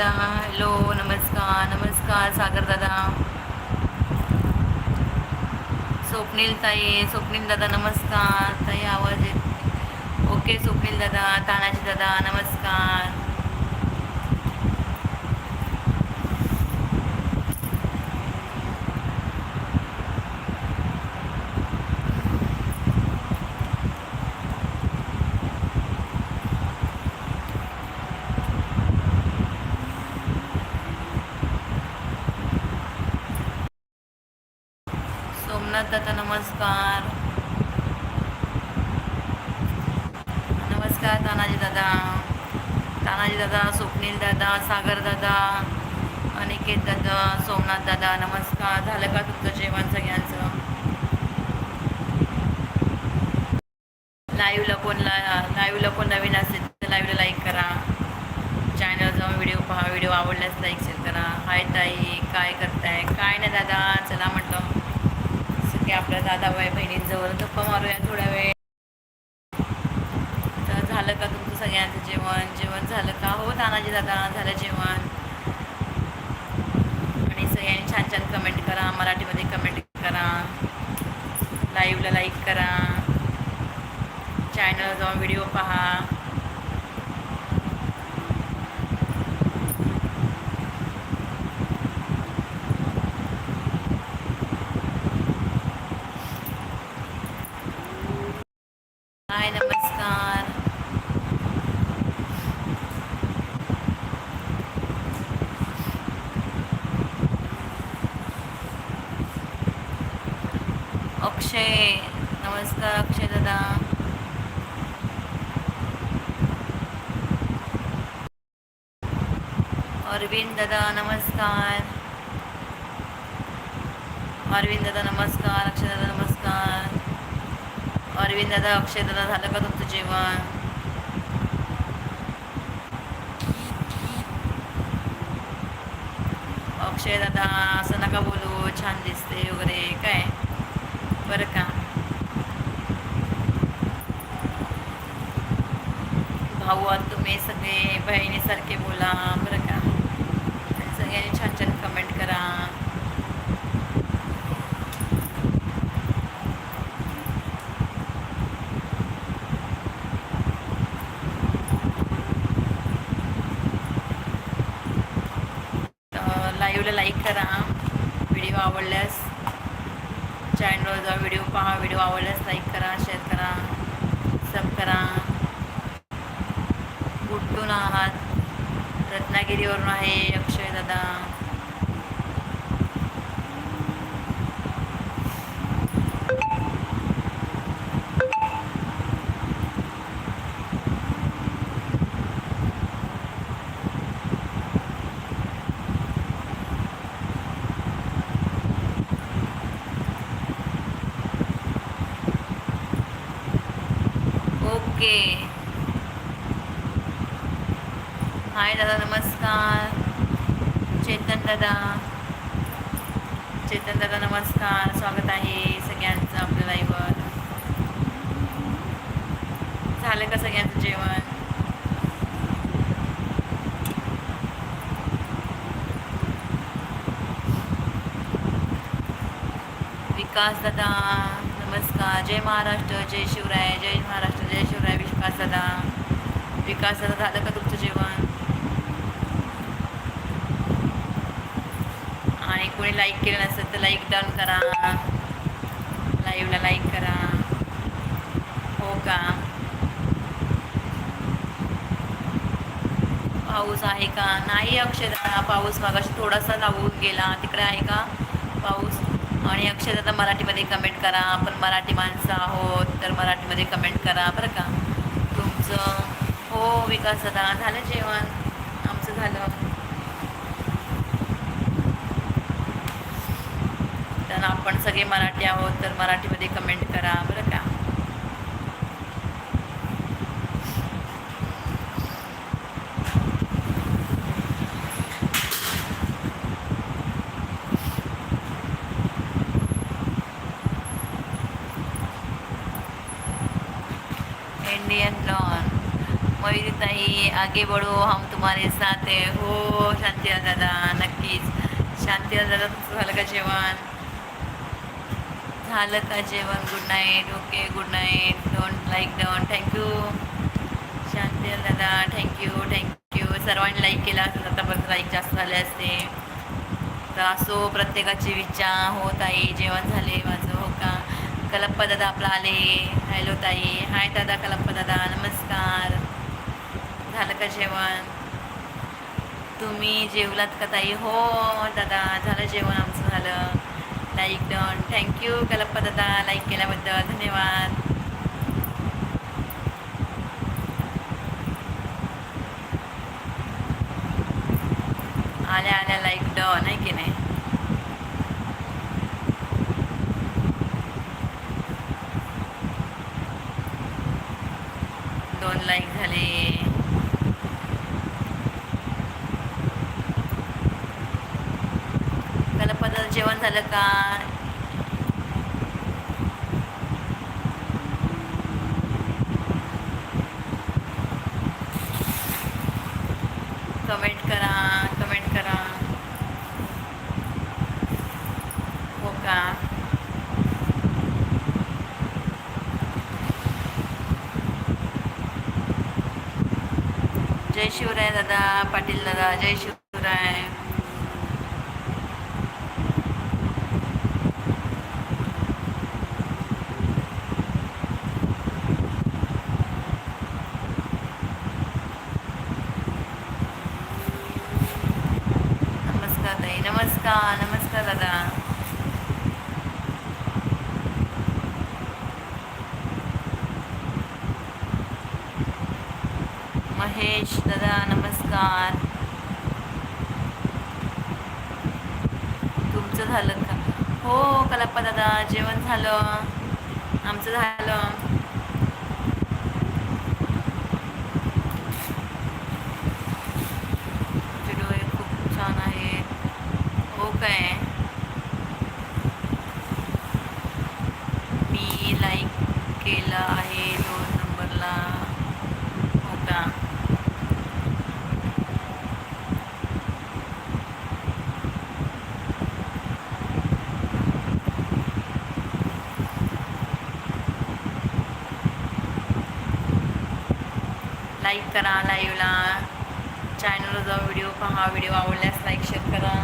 दादा. हॅलो नमस्कार नमस्कार सागर दादा. स्वप्नील ताई स्वप्नील दादा नमस्कार. ताई आवाज येत. ओके स्वप्नील दादा तानाजी दादा नमस्कार. सोमनाथ दादा नमस्कार. नमस्कार तानाजी दादा. तानाजी दादा स्वप्नील दादा सागर दादा अनिकेत दादा सोमनाथ दादा नमस्कार. झालं का तुमचं जेवण सगळ्यांचं? लाईव्हला कोण लाईव्हला कोण नवीन असेल तर लाईव्हला लाईक करा. चॅनल जाऊन व्हिडिओ पहा. व्हिडिओ आवडल्यास लाईक शेअर करा. हाय ताई काय करताय? काय नाही दादा चला की आपल्या दादाबाई बहिणींजवळ गप्पा मारूया थोड्या वेळ. तर झालं का तुमचं सगळ्यांचं जेवण? जेवण झालं का? हो तानाजी दादा झालं जेवण. आणि सगळ्यांनी छान छान कमेंट करा मराठीमध्ये कमेंट करा. लाईव्हला लाईक करा. चॅनल जाऊन व्हिडिओ पहा हाय नमस्कार अक्षय नमस्कार अक्षय दादा अरविंद दादा नमस्कार अरविंद दादा नमस्कार अक्षय दादा नमस्कार अरविंद दादा अक्षय दादा झालं का तुमचं जेवण? अक्षय दादा असं नका बोलू. छान दिसते वगैरे. काय? बरं का? भाऊ आत तुम्ही सगळे. बहिणीसारखे बोला. बरं का? सगळ्यांनी छान छान कमेंट करा. लाईव्हला लाईक करा. व्हिडिओ आवडल्यास चॅनलवर जा व्हिडिओ पहा व्हिडिओ आवडल्यास लाईक करा शेअर करा सब करा. कुठून आहात. रत्नागिरीवरून आहे अक्षय दादा ओके हाय दादा नमस्कार चेतन दादा. चेतन दादा नमस्कार. स्वागत आहे सगळ्यांचं आपल्या लाईव्हवर झालं का सगळ्यांचं जेवण? विकास दादा नमस्कार. जय महाराष्ट्र जय शिवराय जय महाराष्ट्र जय शिवराय विकास दादा. विकास दादा झालं का तुमचं जेवण? आणि कोणी लाईक केलं नसेल तर लाईक डन करा. लाईव्हला लाईक करा. हो का? पाऊस आहे का? नाही अक्षरदा पाऊस मागाशी थोडासा लागून गेला. तिकडे आहे का पाऊस? आणि अक्षरदा मराठीमध्ये कमेंट करा. आपण मराठी माणसं आहोत तर मराठीमध्ये कमेंट करा बरं का. तुमचं हो विकास दादा. झालं जेवण? आमचं झालं तर आपण सगळे मराठी आहोत तर मराठीमध्ये कमेंट करा बरं का? इंडियन लॉन मयुरी ताई आगे बढो हम तुम्हारे साथ आहे हो शांती दादा नक्कीच. शांती दादा तुमचं झालं का जेवण? झालं का जेवण? Good night okay good night don't like don't thank you Shanti दादा. थँक्यू थँक्यू सर्वांनी लाईक केला असेल आतापर्यंत लाईक जास्त झाले असते. तर असो प्रत्येकाची विचार हो ताई जेवण झाले माझं. हो का? कलप्पा दादा आपला आले. हॅलो ताई. हाय दादा कलप्पा दादा. नमस्कार. झालं का जेवण? तुम्ही जेवलात का ताई? हो दादा. झालं जेवण लाईक डन थँक्यू कलप्पा दादा लाईक केल्याबद्दल. धन्यवाद. आल्या आल्या लाईक डन आहे की नाही दोन लाईक झाले कलप्पा दादा जेवण झालं का कमेंट करा कमेंट करा हो का जय शिवराय दादा पाटील दादा जय शिवराय नमस्कार ताई नमस्कार नमस्कार दादा महेश दादा नमस्कार तुमचं झालं का हो कलाप्पा दादा जेवण झालं आमचं झालं तुमचे डोळे खूप छान आहे हो काय मी लाईक केलं आहे दोन नंबरला हो का लाईक करा लाईव्हला चॅनलवर जाऊन व्हिडिओ पहा व्हिडिओ आवडल्यास लाईक शेअर करा.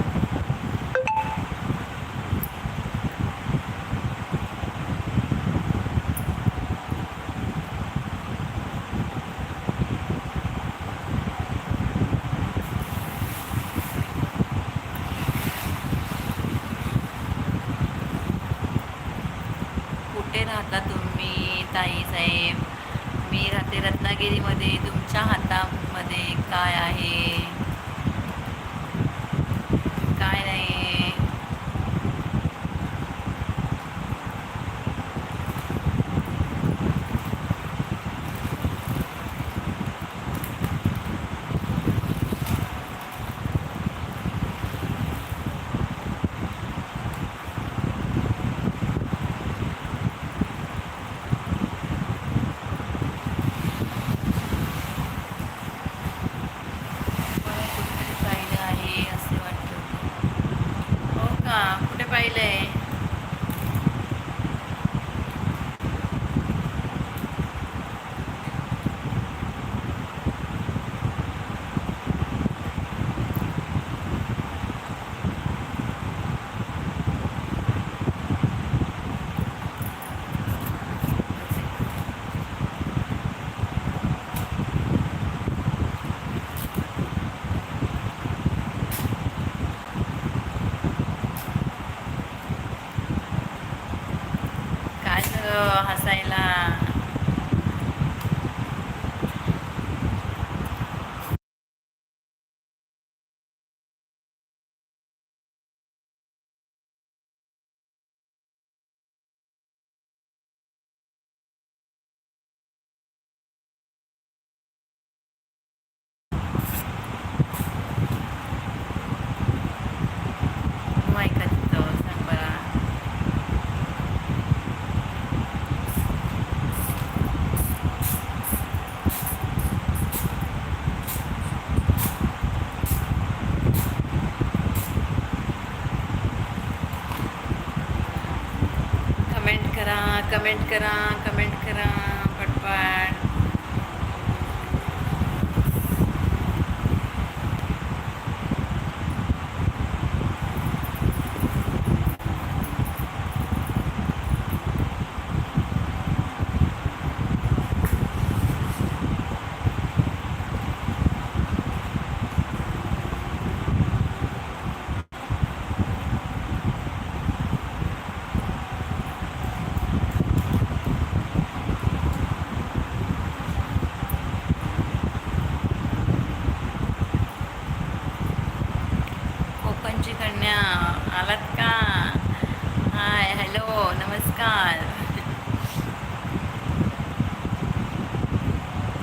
कुठे राहता तुम्ही ताई साहेब? मी राहते रत्नागिरीमध्ये तुमच्या हातामध्ये काय आहे काय नाही कुठे पाहिलं आहे असे वाटतं हो का कुठे पाहिलंय काय झालं हसायला हो ऐका तिथं सांग बरा कमेंट करा कमेंट करा कमेंट करा पटपट कोकणची कन्या आलात का हाय हॅलो नमस्कार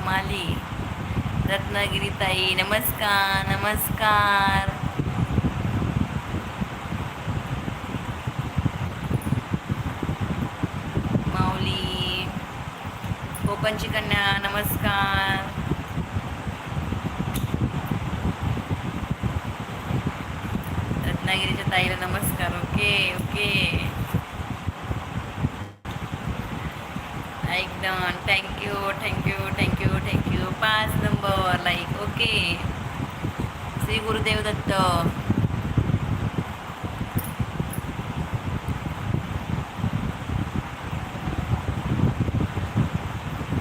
माली रत्नागिरी का नमस्कार नमस्कार. माऊली कोकणची कन्या नमस्कार. रत्नागिरीच्या ताईला नमस्कार ओके ओके. एकदम thank you thank you thank you thank you पाच number like okay. Shri Gurudev Datta.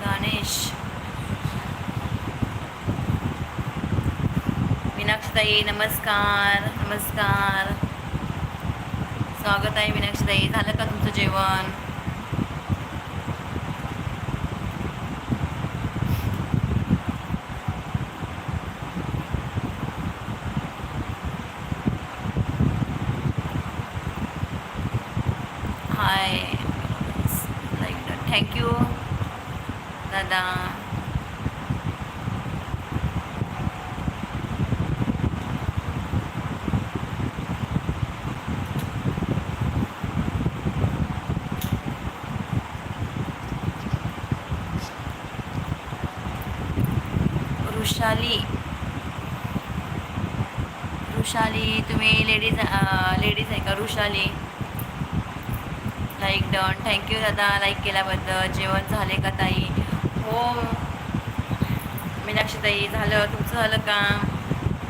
Ganesh. मीनाक्षीताई नमस्कार नमस्कार. स्वागत आहे मीनाक्षीताई झालं का तुमचं जेवण हाय लाईक थँक्यू दादा ऋषाली ऋषाली तुम्ही लेडीज लेडीज आहे का? Vrushali. Like done thank you दादा लाईक केल्याबद्दल. जेवण झाले का ताई? हो. मीनाक्षी ताई झालं. तुमचं झालं का?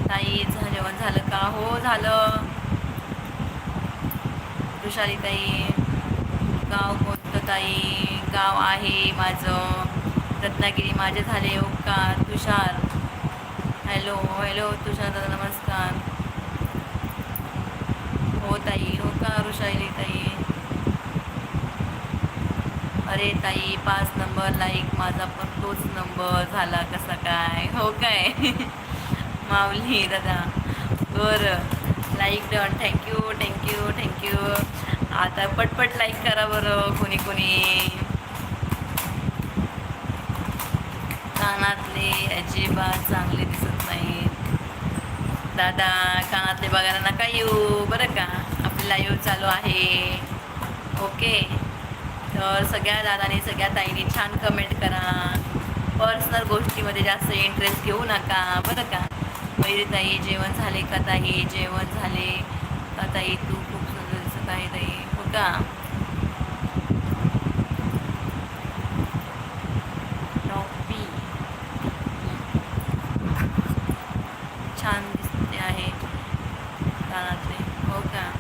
ताई जेवण झालं का? हो झालं. वृषाली ताई गाव कोणतं ताई? गाव आहे माझं. रत्नागिरी माझे झाले हो का तुषार हॅलो हॅलो तुषार दादा नमस्कार हो ताई हो का ऋषाली ताई अरे ताई पाच नंबर लाईक माझा पण तोच नंबर झाला कसा काय? हो काय? माऊली दादा. बरं. Like done thank you thank you thank you आता पटपट लाईक करा बरं कोणी कोणी. कानातले अजिबात चांगले दिसत नाहीत. दादा कानातले बघायला नका येऊ बरं का? आपली लाईव्ह चालू आहे. ओके तर सगळ्या दादाने सगळ्या ताईने छान कमेंट करा. पर्सनल गोष्टीमध्ये जास्त इंटरेस्ट घेऊ नका. बरं का? मयुरी ताई जेवण झाले का ताई? जेवण झाले. का ताई तू खूप सुंदर दिसत आहे ताई. हो का टॉपी छान दिसते आहे कानातले हो का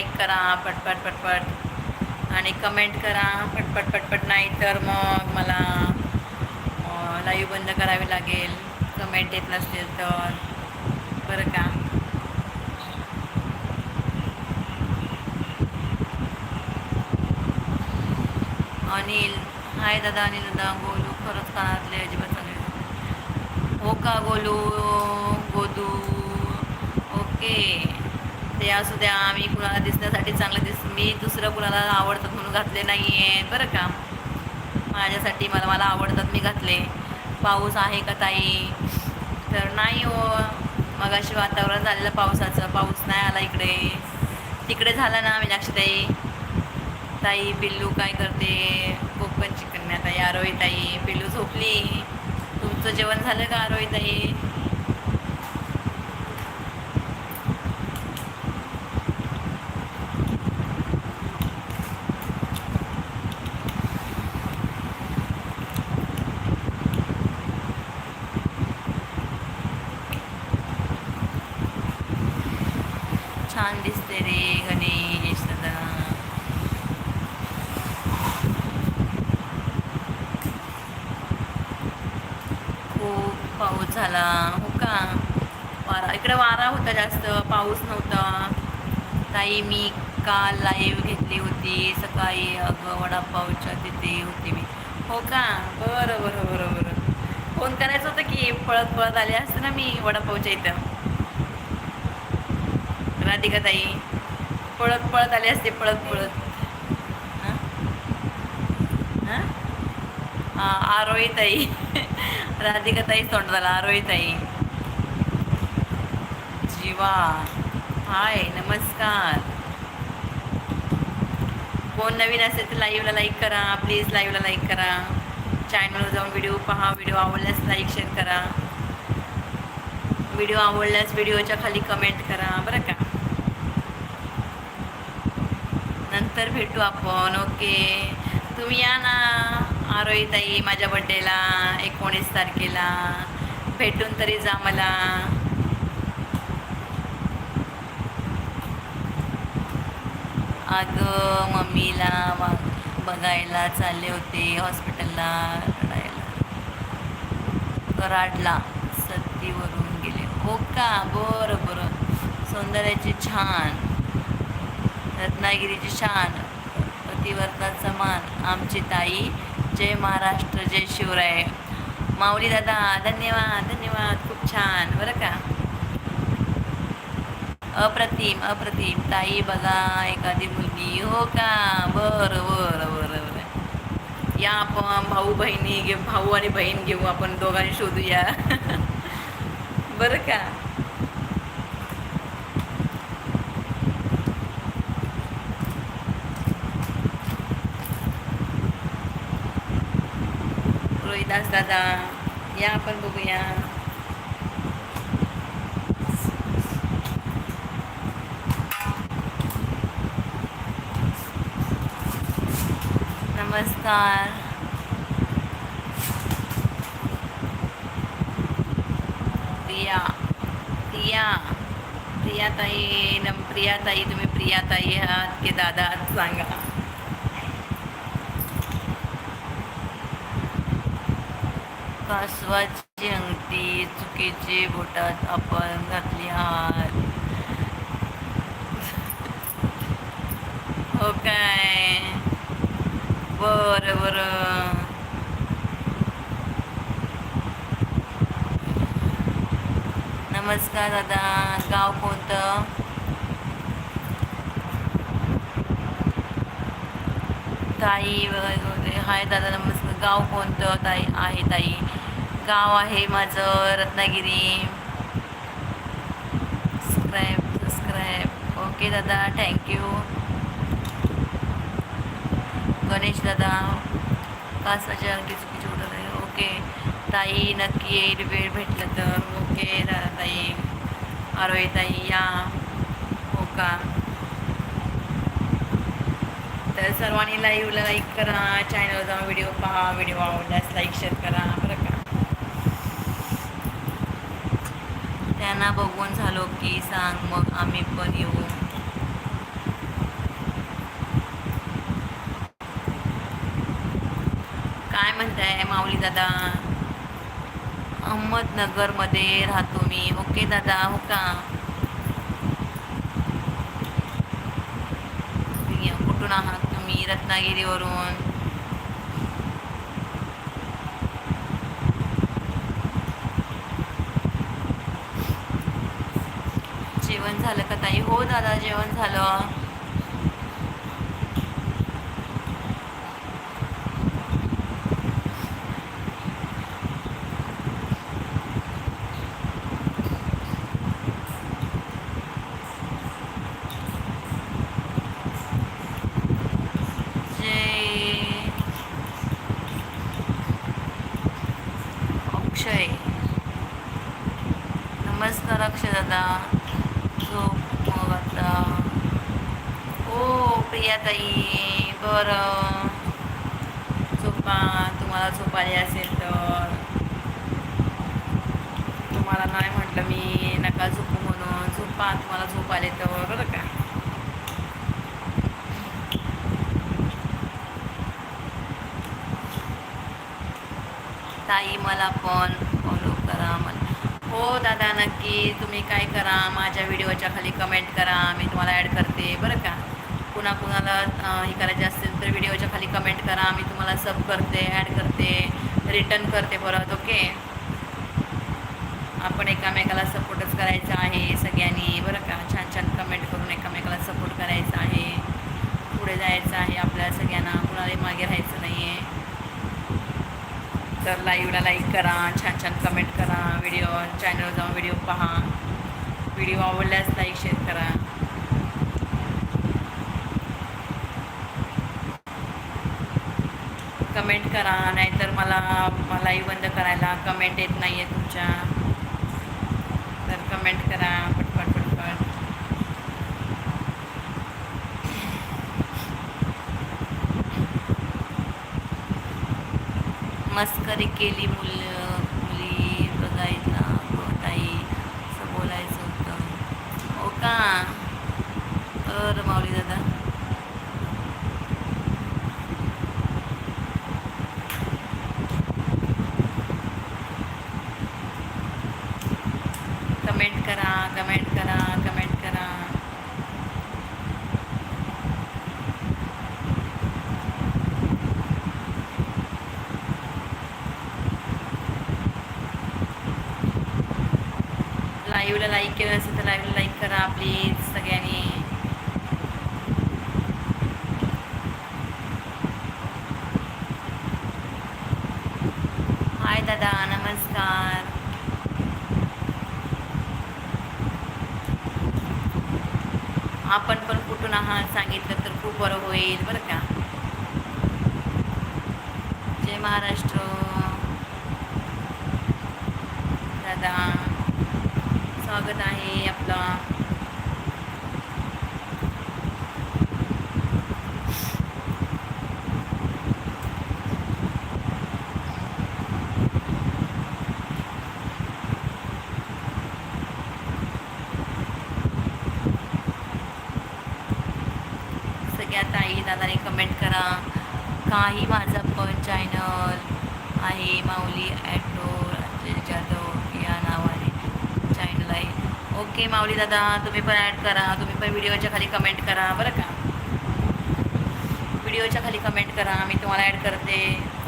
लाईक करा पटपट पटपट. आणि कमेंट करा पटपट पटपट नाही तर मग मला लाईव्ह बंद करावी लागेल. कमेंट येत नसतील तर. बरं का? अनिल हाय दादा अनिल दादा. गोलू खरंच कानातले अजिबात चांगले हो का गोलू? गोदू. ओके. ते असू द्या मी कुणाला दिसण्यासाठी चांगलं दिस मी दुसरं कुणाला आवडतात म्हणून घातले नाही आहे बरं का? माझ्यासाठी मला मला आवडतात मी घातले. पाऊस आहे का ताई? तर नाही हो. मगाशी वातावरण झालेलं पावसाचं. पाऊस नाही आला इकडे. तिकडे झाला ना मीनाक्षीताई ताई ताई पिल्लू काय करते? कोकण चिकन ताई. आरोही ताई पिल्लू झोपली. तुमचं जेवण झालं का आरोही ताई छान दिसते रे गणेश दादा खूप पाऊस झाला हो का? वारा इकडे वारा होता जास्त पाऊस नव्हता. ताई मी काल लाईव्ह घेतली होती. सकाळी अगं वडापावच्या तिथे होती मी. हो का? बरं बरं बरं बरं. फोन करायचं होतं की पळत पळत आले असते ना मी वडापावच्या इथं. राधिका ताई पळत पळत आले असते पळत पळत. हां? आरोही ताई. राधिका ताई तोंड झाला आरोही ताई जीवा हाय नमस्कार. कोण नवीन असेल तर लाईव्हला लाईक करा प्लीज लाईव्हला लाईक करा. चॅनलवर जाऊन व्हिडिओ पहा व्हिडिओ आवडल्यास लाईक शेअर करा. व्हिडिओ आवडल्यास व्हिडिओच्या खाली कमेंट करा बरं का? नंतर भेटू आपण ओके तुम्ही या ना. आरोही ताई माझ्या बड्डेला एकोणीस तारखेला. भेटून तरी जा मला. अगं मम्मीला बघायला चालले होते हॉस्पिटलला रडायला. कराडला सत्तीवरून गेले. हो का? बरं बरं. सौंदर्याची छान. रत्नागिरीची छान. पतिवर्ताचा मान. आमची ताई जय महाराष्ट्र जय शिवराय. माऊली दादा धन्यवाद धन्यवाद खूप छान बरं का? अप्रतिम अप्रतिम. ताई बघा एखादी मुलगी. हो का? बरं बरं बरं बरं. या आपण भाऊ बहिणी घेऊ भाऊ आणि बहीण घेऊ आपण दोघांनी शोधूया. बरं का? रोहिदास दादा या आपण बघूया नमस्कार प्रिया प्रिया प्रियाताई नम प्रियाताई तुम्ही प्रियाताई आहात की दादा आहात सांगा कासवाची अंगठी चुकीचे बोटात आपण घातली आहात? हो काय? बरं बरं. नमस्कार दादा. गाव कोणतं? ताई वगैरे. हाय दादा नमस्कार. गाव कोणतं ताई? आहे ताई. गाव आहे माझं रत्नागिरी. सबस्क्राईब सबस्क्राईब ओके दादा थँक्यू गणेश दादा कासाच्या अगदी चुकीची ऑर्डर आहे. ओके ताई नक्की येईल वेळ भेटलं तर. ओके दादा ताई आरोही ताई या. हो का? तर सर्वांनी लाईव्हला लाईक करा. चॅनलवर जाऊन व्हिडिओ पहा. व्हिडिओ आवडल्यास लाईक शेअर करा. बरं त्यांना बघून झालो की सांग मग आम्ही पण येऊ. काय म्हणताय माऊली दादा? अहमदनगरमध्ये राहतो मी. ओके दादा हो का? कुठून आहात तुम्ही? रत्नागिरीवरून. जेवण झालं का ताई हो दादा जेवण झालं जय अक्षय नमस्कार अक्षय दादा झोप मग आता हो प्रियाताई बरं झोपा तुम्हाला झोप आली असेल तर तुम्हाला नाही म्हटलं मी नका झोपू म्हणून झोपा झोपा तुम्हाला झोप आले तर बरं का ताई मला पण फॉलो करा मला. हो दादा नक्की. तुम्ही काय करा माझ्या व्हिडिओच्या खाली कमेंट करा. मी तुम्हाला ॲड करते बरं का? कुणा कुणाला हे करायचे असेल तर व्हिडिओच्या खाली कमेंट करा. मी तुम्हाला सब करते ॲड करते रिटर्न करते परत ओके आपण एकामेकाला सपोर्टच करायचा आहे सगळ्यांनी बरं का? छान छान कमेंट करून एकामेकाला सपोर्ट करायचा आहे. पुढे जायचं आहे आपल्या सगळ्यांना. कुणालाही मागे राहायचं नाही आहे तर लाईव्हला लाईक करा छान छान कमेंट करा व्हिडिओ चॅनलवर जाऊन व्हिडिओ पहा. व्हिडिओ आवडल्यास लाईक शेअर करा. कमेंट करा नाहीतर मला लाईव्ह बंद करायला कमेंट येत नाही आहे तुमच्या. तर कमेंट करा पटपट पटपट मस्करी केली मुलं मुली बघायला ताई असं बोलायचं होतं. हो का तर माऊली दादा कमेंट करा कमेंट करा कमेंट करा लाईव्हला लाईक केलं असेल तर लाईव्हला लाईक करा प्लीज सगळ्यांनी. हाय दादा. नमस्कार. आपण पण कुठून आहात? सांगितलं तर खूप बरं होईल बरं का? जय महाराष्ट्र. दादा स्वागत आहे आपलं सगळ्या ताई दादाने कमेंट काही माझा पण चॅनल आहे माऊली ॲटो जाधव या नावाने चॅनल आहे. ओके माऊली दादा तुम्ही पण ॲड करा. तुम्ही पण व्हिडिओच्या खाली कमेंट करा बरं का? व्हिडिओच्या खाली कमेंट करा मी तुम्हाला ॲड करते.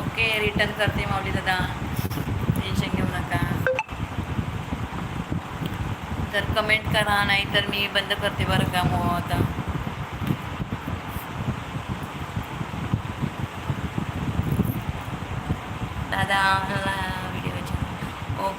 ओके रिटर्न करते माऊली दादा. टेन्शन घेऊ नका. तर कमेंट करा नाही तर मी बंद करते बरं का मग आता.